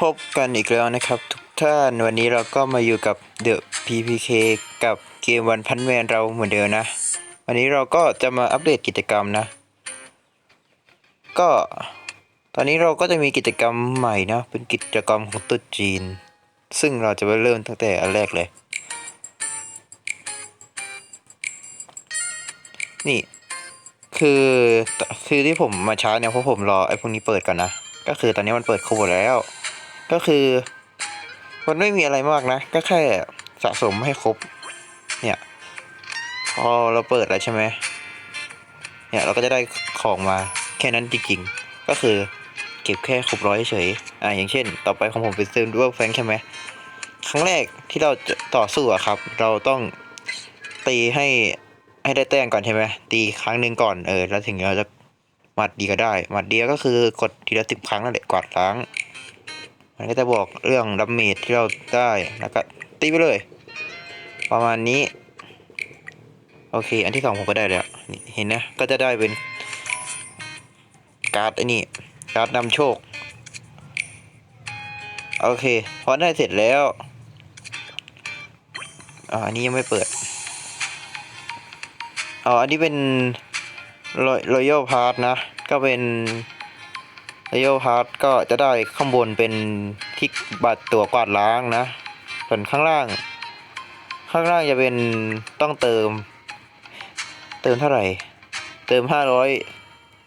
พบกันอีกแล้วนะครับทุกท่านวันนี้เราก็มาอยู่กับ The PPK กับเกมวันพันแมนเราเหมือนเดิมนะ วันนี้เราก็จะมาอัปเดตกิจกรรมนะ ก็ตอนนี้เราก็จะมีกิจกรรมใหม่นะ เป็นกิจกรรมของตุ๊ดจีน ซึ่งเราจะไปเริ่มตั้งแต่อันแรกเลย นี่คือคือที่ผมมาช้าเนี่ยเพราะผมรอไอ้พวกนี้เปิดก่อนนะ ก็คือตอนนี้มันเปิดโคบแล้ว ก็คือ มันไม่มีอะไรมากนะ ก็แค่สะสมให้ครบ เนี่ย พอเราเปิดแล้วใช่ไหมเนี่ยเราก็จะได้ของมาแค่นั้นจริงๆ ก็คือเก็บแค่ครบร้อยเฉย อ่าอย่างเช่น ต่อไปของผมเป็นซิลเวอร์แฟงใช่ไหมครั้งแรกที่เราจะต่อสู้อะครับ เราต้องตีให้ให้ได้แต้มก่อนใช่ไหมตีครั้งหนึ่งก่อนเออแล้วถึงเราจะหมัดดีก็ได้หมัดเดียวก็คือกดทีละสิบครั้งนั่นแหละกวาดล้าง มันก็จะบอกเรื่องดัมเมจที่เราได้แล้วก็ตีไปเลย ประมาณนี้ โอเค อันที่สองผมก็ได้แล้วเห็นนะก็จะได้เป็น การ์ดไอ้นี่การ์ดนำโชค โอเค พอได้เสร็จแล้วอ่าอันนี้ยังไม่เปิดอ๋ออันนี้เป็นรอยัลพาร์ทนะ ก็เป็น รอยัลพาร์ทก็จะได้ข้างบนเป็นที่บัตรตัวกวาดล้างนะ ส่วนข้างล่าง ข้างล่างจะเป็นต้องเติม เติมเท่าไหร่ เติมห้าร้อย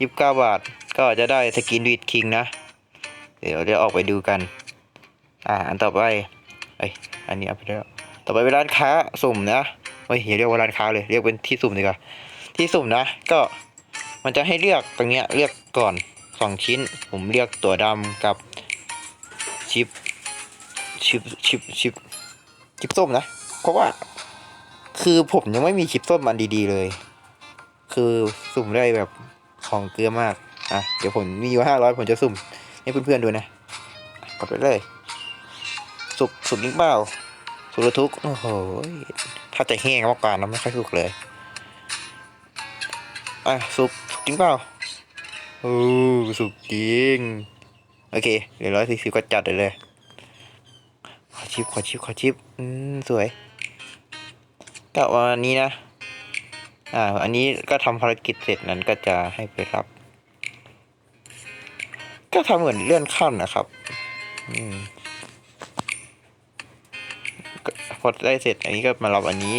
ยิบเก้าบาท ก็จะได้สกินวีดคิงนะ เดี๋ยวเดี๋ยวออกไปดูกัน อ่า อันต่อไปเอ้อันนี้เอาไปแล้ว ต่อไปเป็นร้านค้าสุ่มนะเฮ้ยอย่าเรียกว่าร้านค้าเลย เรียกเป็นที่สุ่มดีกว่า ที่สุ่มนะ ก็มันจะให้เลือกตรงเนี้ย เลือกก่อน สองชิ้น ผมเลือกตัวดำกับชิปชิปชิปชิปชิปส้มนะ เพราะว่า คือผมยังไม่มีชิปส้มอันดีๆเลย คือสุ่มได้แบบของเกลือมากอะเดี๋ยวผมมีอยู่ห้าร้อยผมจะสุ่มให้เพื่อนๆดูนะกดไปเลย สุกสุกจริงเปล่าสุกระทุกโอ้โหถ้าจะแห้งมากกว่านะไม่ค่อยสุกเลยอะสุกสุกจริงเปล่า โอ้สุกจริง โอเคเดี๋ยวร้อยสี่สิบก็จัดเลยเลย ขอชิป ขอชิป ขอชิป อืม สวยก็ประมาณนี้นะ อ่า อันนี้ก็ทำภารกิจเสร็จนั้นก็จะให้ไปรับ ก็ทำเหมือนเลื่อนขั้นนะครับ อืมก็พอได้เสร็จ อันนี้ก็มารับอันนี้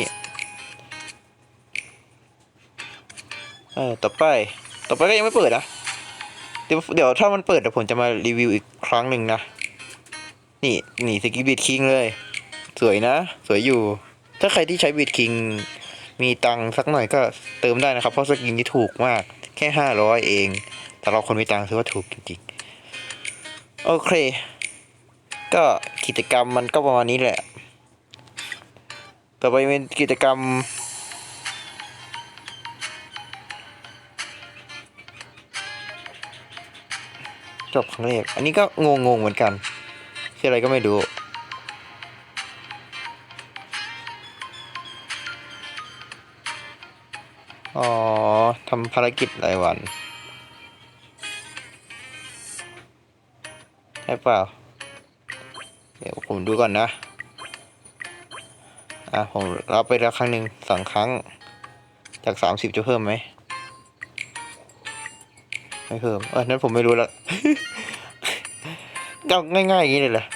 เออ ต่อไป ต่อไปก็ยังไม่เปิดนะ ดี๋ยวเดี๋ยวถ้ามันเปิดเดี๋ยวผมจะมารีวิวอีกครั้งหนึ่งนะ นี่นี่สกิบิดคิงเลย สวยนะ สวยอยู่ ถ้าใครที่ใช้บิดคิงมีตังสักหน่อยก็เติมได้นะครับ เพราะสกินที่ถูกมากแค่ห้าร้อยเองแต่เราคนมีตังค์ถือว่าถูกจริงๆ โอเค ก็กิจกรรมมันก็ประมาณนี้แหละ ต่อไปเป็นกิจกรรม จบครั้งแรก อันนี้ก็งงๆเหมือนกันคืออะไรก็ไม่รู้อ๋อทำภารกิจรายวันใช่เปล่า เดี๋ยวผมดูก่อนนะ อะ ผมรับไปแล้วครั้งหนึ่งสองครั้ง จากสามสิบจะเพิ่มไหม ไม่เพิ่มเออนั้นผมไม่รู้แล้วก็ง่ายๆอย่างนี้เลยแหละ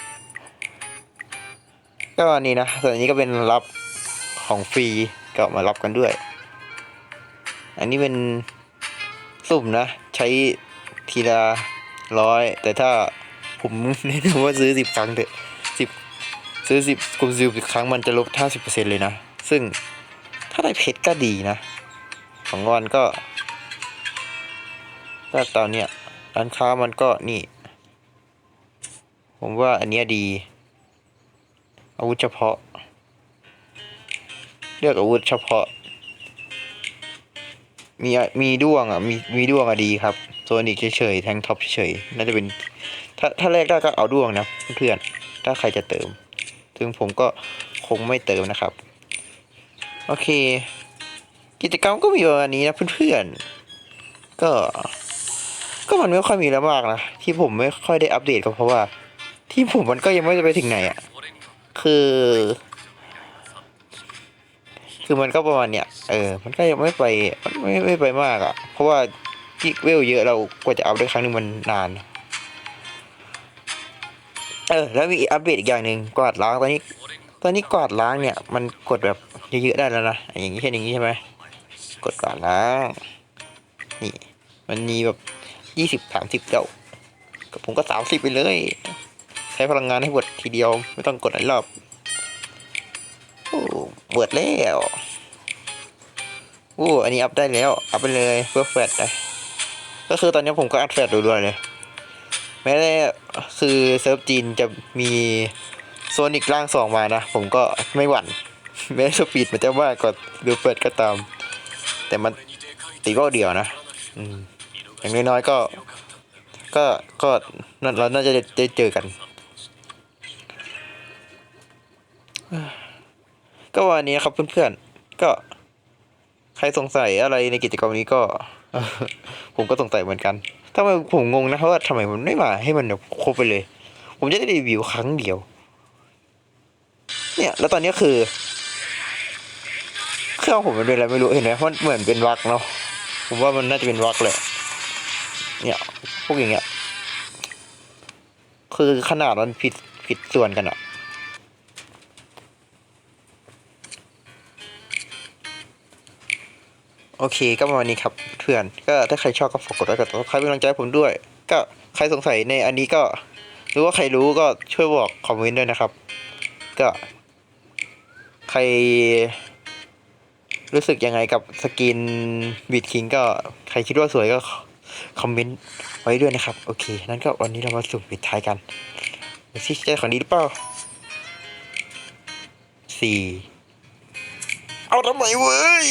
ก็อันนี้นะส่วนอันนี้ก็เป็นรับของฟรีก็มารับกันด้วย อันนี้เป็นสุ่มนะ ใช้ทีละร้อยแต่ถ้าผมแนะนำว่าซื้อสิบครั้งเถอะสิบซื้อสิบกลุ่มสิบครั้งมันจะลดห้าสิบเปอร์เซ็นต์เลยนะ ซึ่งถ้าได้เพชรก็ดีนะ ของวันก็ ก็ตอนเนี้ยร้านค้ามันก็นี่ ผมว่าอันเนี้ยดี อาวุธเฉพาะ เลือกอาวุธเฉพาะ มีมีด้วงอะมีมีด้วงอะดีครับโซนิกเฉยๆแทงท็อปเฉยๆน่าจะเป็น ถ้าถ้าแรกได้ก็เอาด้วงนะเพื่อนถ้าใครจะเติมซึ่งผมก็คงไม่เติมนะครับ โอเค กิจกรรมก็มีประมาณนี้นะเพื่อนๆก็ ก็มันไม่ค่อยมีแล้วมากนะที่ผมไม่ค่อยได้อัปเดตก็เพราะว่า ที่ผมมันก็ยังไม่ได้ไปถึงไหนอะคือ คือมันก็ประมาณเนี้ยเออ มันก็ยังไม่ไปมันไม่ไม่ไปมากอะ เพราะว่าที่เวลเยอะเรากว่าจะอัพได้ครั้งหนึงมันนาน เออ แล้วมีอัปเดตอีกอย่างหนึ่งกวาดล้างตอนนี้ ตอนนี้กวาดล้างเนี่ย มันกดแบบเยอะๆได้แล้วนะอย่างนี้เช่นอย่างนี้ใช่ไหมกดกวาดล้างนี่มันมีแบบ ยี่สิบสามสิบเจ้าผมก็สามสิบไปเลย ใช้พลังงานให้หมดทีเดียว ไม่ต้องกดหลายรอบโอ้เบิดแล้วโอ้อันนี้อัพได้แล้วอัพไปเลยเพื่อแฟดเลยก็คือตอนนี้ผมก็อัดแฟดดูด้วยเลยแม้แต่คือเซิร์ฟจีนจะมีโซนิกร่างสองมานะ ผมก็ไม่หวั่นแม้สปีดมันจะมากกว่าดูเปิดก็ตาม แต่มันตีเบ้าเดียวนะ อืม อย่างน้อยๆก็ ก็ก็เราน่าจะได้เจอกัน ก็วันนี้ครับเพื่อนๆ ก็ใครสงสัยอะไรในกิจกรรมนี้ก็ ผมก็สงสัยเหมือนกันทำไมผมงงนะเพราะว่าทำไมมันไม่มาให้มันแบบครบไปเลย ผมจะได้รีวิวครั้งเดียว เนี่ย แล้วตอนนี้คือ เครื่องผมมันเป็นอะไรไม่รู้เห็นไหมเพราะเหมือนเป็นวักเนาะผมว่ามันน่าจะเป็นวักแหละ เนี่ยพวกอย่างเงี้ย คือขนาดมันผิดผิดส่วนกันอะโอเคก็ประมาณนี้ครับเพื่อนก็ถ้าใครชอบก็ฝากกดไลค์กดติดตามใครเป็นกำลังใจผมด้วย ก็ใครสงสัยในอันนี้ก็หรือว่าใครรู้ก็ช่วยบอกคอมเมนต์ด้วยนะครับ ก็ ใคร รู้สึกยังไงกับสกินบิดคิงก็ใครคิดว่าสวยก็ คอมเมนต์ไว้ด้วยนะครับ โอเค นั้นก็วันนี้เรามาสุ่มปิดท้ายกันดูสิจะได้ของดีหรือเปล่าสี่เอาทำไมเว้ย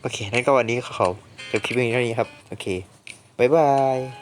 โอเค นั่นก็วันนี้ขอจบคลิปเพียงเท่านี้ครับ โอเค บ๊ายบาย